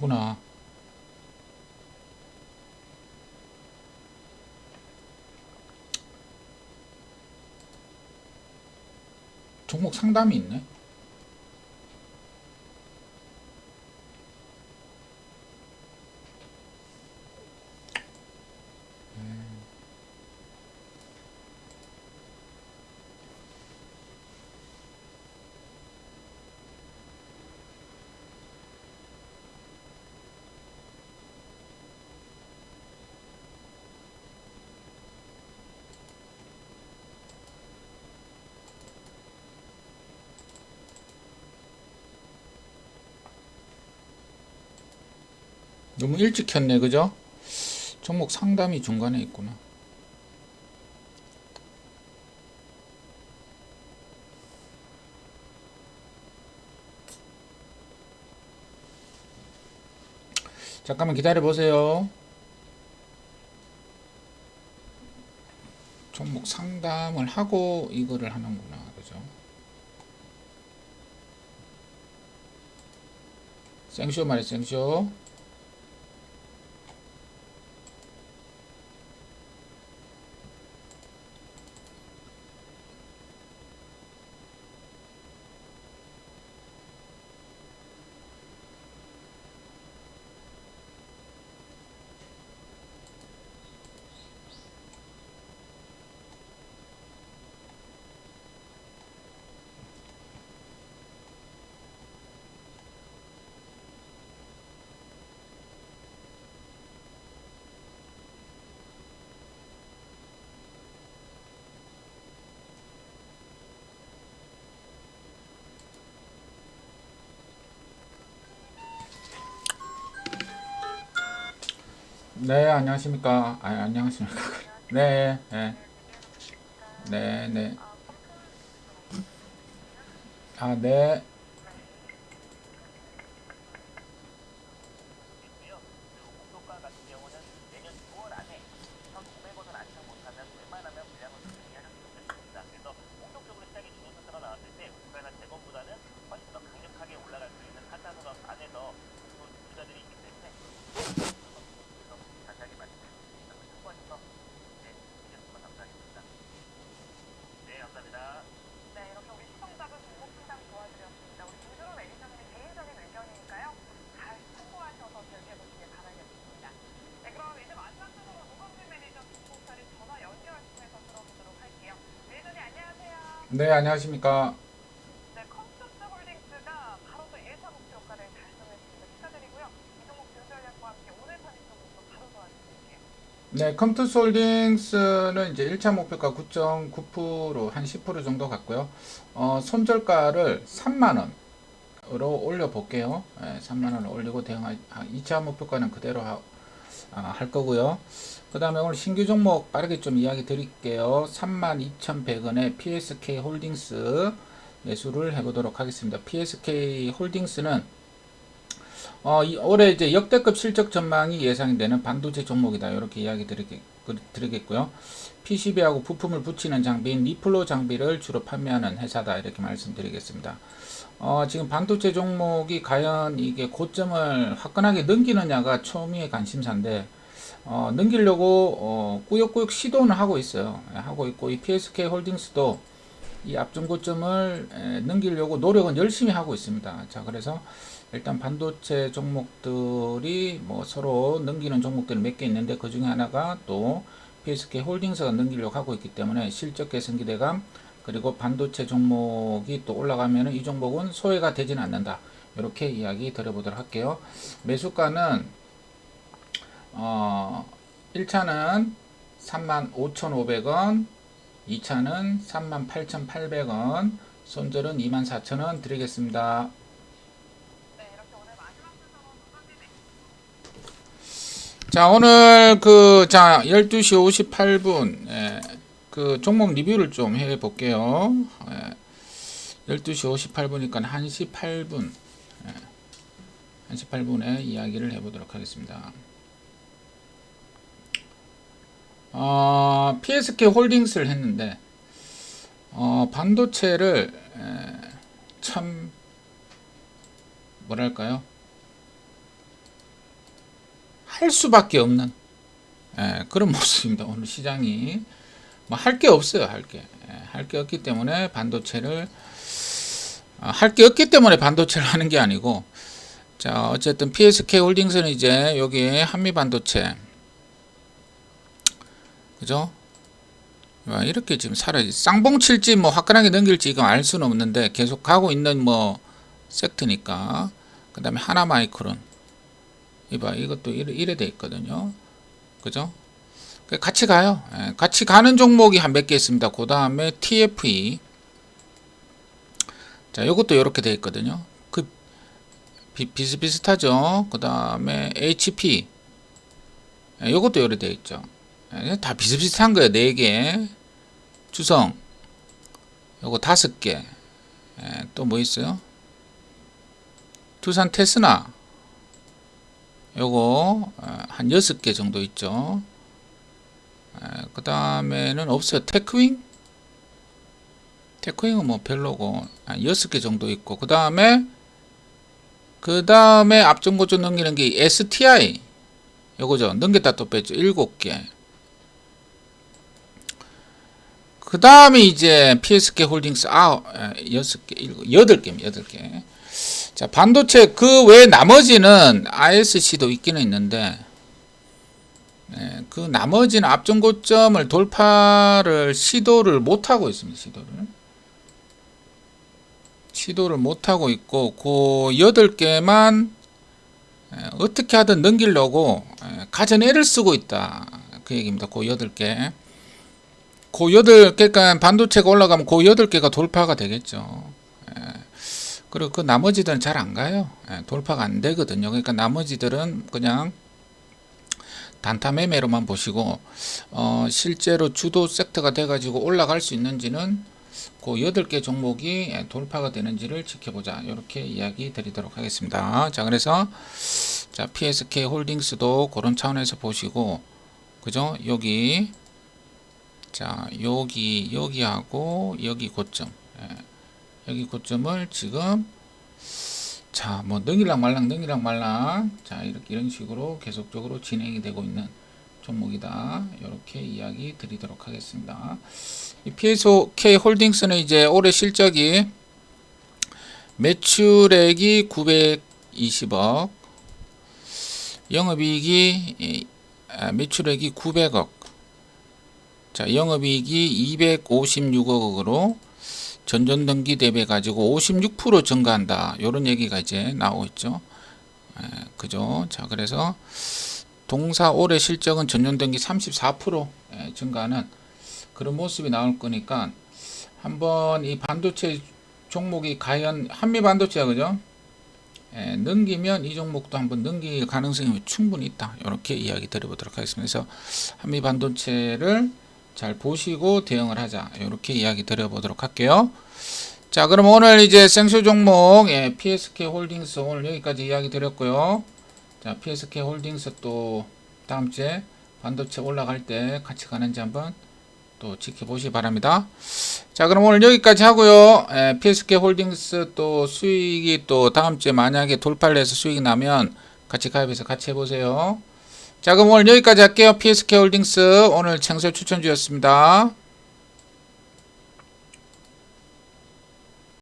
아니구나. 종목 상담이 있네. 너무 일찍 켰네, 그죠? 종목 상담이 중간에 있구나. 잠깐만 기다려 보세요. 종목 상담을 하고 이거를 하는구나, 그죠? 생쇼 말해, 생쇼. 네, 안녕하십니까. 아, 안녕하십니까. 네, 네. 네, 네. 아, 네. 있고요. 그리고 목표가 같은 경우는 내년 6월 안에 1,900원을 안착 못하면 웬만하면 물량을 준비하셨으면 좋겠습니다. 그래서 본격적으로 시장이 주도세가 나왔을 때 우크라이나 재건보다는 훨씬 더 강력하게 올라갈 수 있는 한산선 안에서 또 투자들이 있기 때문에 그래서 자세하게 말씀드리겠습니다. 참고하셔서 네, 이해주시면 감사하겠습니다. 네, 감사합니다. 네, 이렇게 우리 시청자분 종목 상담 도와드렸습니다. 우리 김주로 매니저님의 개인적인 의견이니까요. 잘 참고하셔서 결정해보시길 바라겠습니다. 네, 그럼 이제 마지막으로 노건준 매니저 종목사를 전화 연결 통해서 들어보도록 할게요. 매니저님 안녕하세요. 네, 안녕하십니까. 네, 컴퓨터 홀딩스가 바로 또 1차 목표가를 달성했습니다. 축하드리고요. 이 종목 준전략과 함께 오늘 종목도 바로 도와드릴게요. 네, 컴투스 홀딩스는 이제 1차 목표가 9.9%한 10% 정도 갔고요. 어, 손절가를 3만원 으로 올려 볼게요. 예, 3만 원을 올리고 대응할, 2차 목표가는 그대로 하, 아, 할 거고요. 그 다음에 오늘 신규 종목 빠르게 좀 이야기 드릴게요. 32,100원에 PSK 홀딩스 매수를 해보도록 하겠습니다. PSK 홀딩스는 어, 이, 올해 이제 역대급 실적 전망이 예상이 되는 반도체 종목이다. 이렇게 이야기 드리겠, 그- 드리겠고요. PCB하고 부품을 붙이는 장비인 리플로 장비를 주로 판매하는 회사다. 이렇게 말씀드리겠습니다. 어, 지금 반도체 종목이 과연 이게 고점을 화끈하게 넘기느냐가 초미의 관심사인데, 어, 넘기려고, 어, 꾸역꾸역 시도는 하고 있어요. 예, 하고 있고, 이 PSK 홀딩스도 이 앞전 고점을 에, 넘기려고 노력은 열심히 하고 있습니다. 자, 그래서 일단 반도체 종목들이 뭐 서로 넘기는 종목들이 몇 개 있는데 그 중에 하나가 또 PSK 홀딩스가 넘기려고 하고 있기 때문에 실적 개선 기대감 그리고 반도체 종목이 또 올라가면은 이 종목은 소외가 되지는 않는다. 이렇게 이야기 드려보도록 할게요. 매수가는 어 1차는 35,500원, 2차는 38,800원, 손절은 24,000원 드리겠습니다. 네, 자, 오늘 그, 자, 12시 58분, 예, 그 종목 리뷰를 좀 해 볼게요. 예, 12시 58분이니까 1시 8분, 예, 1시 8분에 이야기를 해 보도록 하겠습니다. 어, PSK 홀딩스를 했는데, 어, 반도체를, 에, 참, 뭐랄까요? 할 수밖에 없는 예, 그런 모습입니다. 오늘 시장이 뭐 할 게 없어요. 할 게. 할 게 없기 때문에 반도체를 할게 없기 때문에 반도체를 하는 게 아니고 자 어쨌든 PSK 홀딩스는 이제 여기 한미 반도체 그죠? 와, 이렇게 지금 살아 쌍봉 칠지 뭐 화끈하게 넘길지 이건 알 수는 없는데 계속 가고 있는 뭐 섹트니까. 그 다음에 하나 마이크론. 이봐 이것도 이래, 이래 돼 있거든요. 그죠? 그 같이 가요. 예, 같이 가는 종목이 한 몇 개 있습니다. 그 다음에 TFE 자 요것도 이렇게 돼 있거든요. 그 비, 비슷비슷하죠? 그 다음에 HP 예, 요것도 이래 돼 있죠. 예, 다 비슷비슷한 거예요. 네 개. 주성. 요거 다섯 개. 또 뭐 있어요? 두산 테스나. 요거 어, 한 여섯 개 정도 있죠. 그 다음에는 없어요. 테크윙? 테크윙은 뭐 별로고 한 여섯 개 정도 있고 그 다음에 그 다음에 앞전고조 넘기는 게 STI 요거죠. 넘겼다 또 뺐죠. 일곱 개. 그 다음에 이제 PSK 홀딩스 아홉, 에, 여섯 개, 일곱, 여덟 개입니다. 여덟 개. 자, 반도체 그 외 나머지는 ISC도 있기는 있는데, 예, 그 나머지는 앞전 고점을 돌파를 시도를 못 하고 있습니다. 시도를. 시도를 못 하고 있고, 그 여덟 개만 예, 어떻게 하든 넘기려고 예, 가전 애를 쓰고 있다. 그 얘기입니다. 그 여덟 개. 그 여덟 개가 반도체가 올라가면 그 여덟 개가 돌파가 되겠죠. 예. 그리고 그 나머지들은 잘 안 가요. 예, 돌파가 안 되거든요. 그러니까 나머지들은 그냥 단타 매매로만 보시고 어, 실제로 주도 섹터가 돼가지고 올라갈 수 있는지는 그 여덟 개 종목이 예, 돌파가 되는지를 지켜보자. 이렇게 이야기 드리도록 하겠습니다. 자, 그래서 자 PSK 홀딩스도 그런 차원에서 보시고 그죠? 여기 자 여기 여기하고 여기 고점. 예, 여기 고점을 지금 자 뭐 능이랑 말랑 능이랑 말랑. 자 이렇게 이런 식으로 계속적으로 진행이 되고 있는 종목이다. 이렇게 이야기 드리도록 하겠습니다. 이 PSK 홀딩스는 이제 올해 실적이 매출액이 920억 영업이익이 이, 아, 매출액이 900억 자, 영업이익이 256억으로 전전 등기 대비 가지고 56% 증가한다. 요런 얘기가 이제 나오고 있죠. 에, 그죠? 자, 그래서 동사 올해 실적은 전년 등기 34% 에, 증가하는 그런 모습이 나올 거니까 한번 이 반도체 종목이 과연 한미 반도체야 그죠? 에, 넘기면 이 종목도 한번 넘길 가능성이 충분히 있다. 이렇게 이야기 드려보도록 하겠습니다. 그래서 한미 반도체를 잘 보시고 대응을 하자. 이렇게 이야기 드려보도록 할게요. 자, 그럼 오늘 이제 생수 종목, 예, PSK 홀딩스 오늘 여기까지 이야기 드렸고요. 자, PSK 홀딩스 또 다음 주에 반도체 올라갈 때 같이 가는지 한번 또 지켜보시기 바랍니다. 자, 그럼 오늘 여기까지 하고요. 예, PSK 홀딩스 또 수익이 또 다음 주에 만약에 돌파를 해서 수익이 나면 같이 가입해서 같이 해보세요. 자 그럼 오늘 여기까지 할게요. PSK 홀딩스 오늘 청설 추천주였습니다.